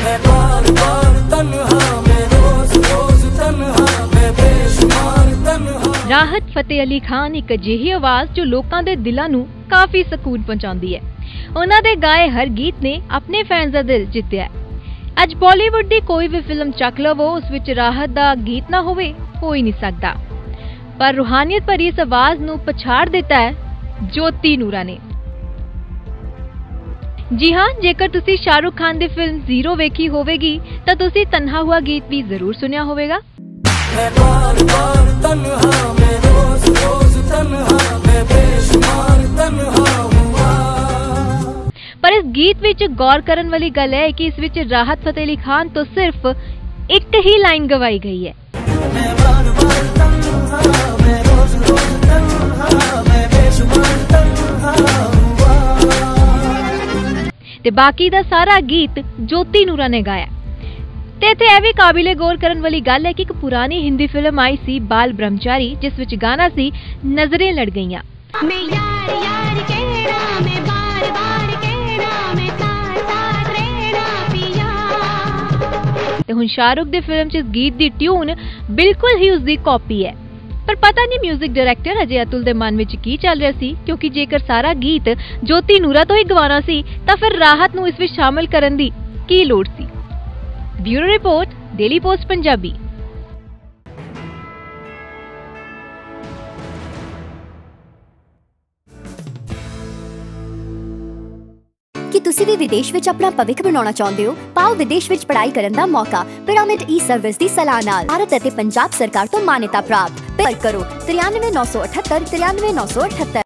मैं बार बार तन्हा मैं रोज रोज तन्हा मैं बेशुमार तन्हा ਰਾਹਤ ਫਤਿਹ ਅਲੀ ਖਾਨ ਇੱਕ ਅਜਿਹੀ ਆਵਾਜ਼ ਜੋ ਲੋਕਾਂ ਦੇ ਦਿਲਾਂ ਨੂੰ ਕਾਫੀ ਸਕੂਨ ਪਹੁੰਚਾਉਂਦੀ ਹੈ ਉਹਨਾਂ ਦੇ ਗਾਏ ਹਰ ਗੀਤ ਨੇ ਆਪਣੇ ਫੈਨਸ ਦਾ ਦਿਲ ਜਿੱਤਿਆ ਹੈ ਅੱਜ ਬਾਲੀਵੁੱਡ ਦੀ ਕੋਈ ਵੀ ਫਿਲਮ ਚੱਕ ਲਵੋ ਉਸ ਵਿੱਚ ਰਾਹਤ ਦਾ ਗੀਤ ਨਾ ਹੋਵੇ ਹੋ ਹੀ ਨਹੀਂ ਸਕਦਾ ਪਰ ਰੂਹਾਨੀਅਤ ਭਰੀ ਇਸ ਆਵਾਜ਼ ਨੂੰ ਪਛਾੜ ਦਿੱਤਾ ਹੈ ਜੋਤੀ ਨੂਰਾ ਨੇ ਜੀ ਹਾਂ ਜੇਕਰ ਤੁਸੀਂ ਸ਼ਾਹਰੁਖ ਖਾਨ ਦੀ ਫਿਲਮ ਜ਼ੀਰੋ ਵੇਖੀ ਹੋਵੇਗੀ ਤਾਂ ਤੁਸੀਂ ਤਨਹਾ ਹੁਆ ਗੀਤ ਵੀ ਜ਼ਰੂਰ ਸੁਣਿਆ ਹੋਵੇਗਾ। ਪਰ ਇਸ ਗੀਤ ਵਿੱਚ ਗੌਰ ਕਰਨ ਵਾਲੀ ਗੱਲ ਹੈ ਕਿ ਇਸ ਵਿੱਚ ਰਾਹਤ ਫਤਿਹ ਅਲੀ ਖਾਨ ਤੋਂ ਸਿਰਫ ਇੱਕ ਹੀ ਲਾਈਨ ਗਵਾਈ ਗਈ ਹੈ। ਤੇ ਬਾਕੀ ਦਾ ਸਾਰਾ ਗੀਤ ਜੋਤੀ ਨੂਰਾ ਨੇ ਗਾਇਆ। ਤੇ ਇੱਥੇ ਇਹ ਵੀ ਕਾਬਿਲੇ ਗੌਰ ਕਰਨ ਵਾਲੀ ਗੱਲ ਹੈ ਕਿ ਇੱਕ ਪੁਰਾਣੀ ਹਿੰਦੀ ਫਿਲਮ ਆਈ ਸੀ ਬਾਲ ਬ੍ਰਹਮਚਾਰੀ ਜਿਸ ਵਿੱਚ ਗਾਣਾ ਸੀ ਨਜ਼ਰੇ ਲੜ ਗਈਆਂ। ਤੇ ਹੁਣ ਸ਼ਾਹਰੁਖ ਦੇ ਫਿਲਮ 'ਚ ਇਸ ਗੀਤ ਦੀ ਟਿਊਨ ਬਿਲਕੁਲ ਹੀ ਉਸ ਦੀ ਕਾਪੀ ਹੈ। ਪਰ ਪਤਾ ਨਹੀਂ 뮤직 ਡਾਇਰੈਕਟਰ ਅਜੇ ਅਤੁਲ ਦੇ ਮਨ ਵਿੱਚ ਕੀ ਚੱਲ ਰਿਹਾ ਸੀ, ਕਿਉਂਕਿ ਜੇਕਰ ਸਾਰਾ ਗੀਤ ਜੋਤੀ ਨੂਰਾ ਤੋਂ ਹੀ ਗਵਾਣਾ ਸੀ, ਤਾਂ ਫਿਰ ਰਾਹਤ ਨੂੰ ਇਸ ਵਿੱਚ ਸ਼ਾਮਲ ਕਰਨ ਦੀ ਕੀ ਲੋੜ ਸੀ? Bureau report daily post Punjabi. ਕੀ ਤੁਸੀਂ ਵੀ ਵਿਦੇਸ਼ ਵਿੱਚ ਆਪਣਾ ਭਵਿੱਖ ਬਣਾਉਣਾ ਚਾਹੁੰਦੇ ਹੋ? ਪਾਓ ਵਿਦੇਸ਼ ਵਿੱਚ ਪੜ੍ਹਾਈ ਕਰਨ ਦਾ ਮੌਕਾ, ਪਿਰਾਮਿਡ ਈ ਸਰਵਿਸ ਦੀ ਸਲਾਹ ਨਾਲ, ਭਾਰਤ ਅਤੇ ਪੰਜਾਬ ਸਰਕਾਰ ਤੋਂ ਮਾਨਤਾ ਪ੍ਰਾਪਤ। ਪਰ ਕਰੋ 93978 93978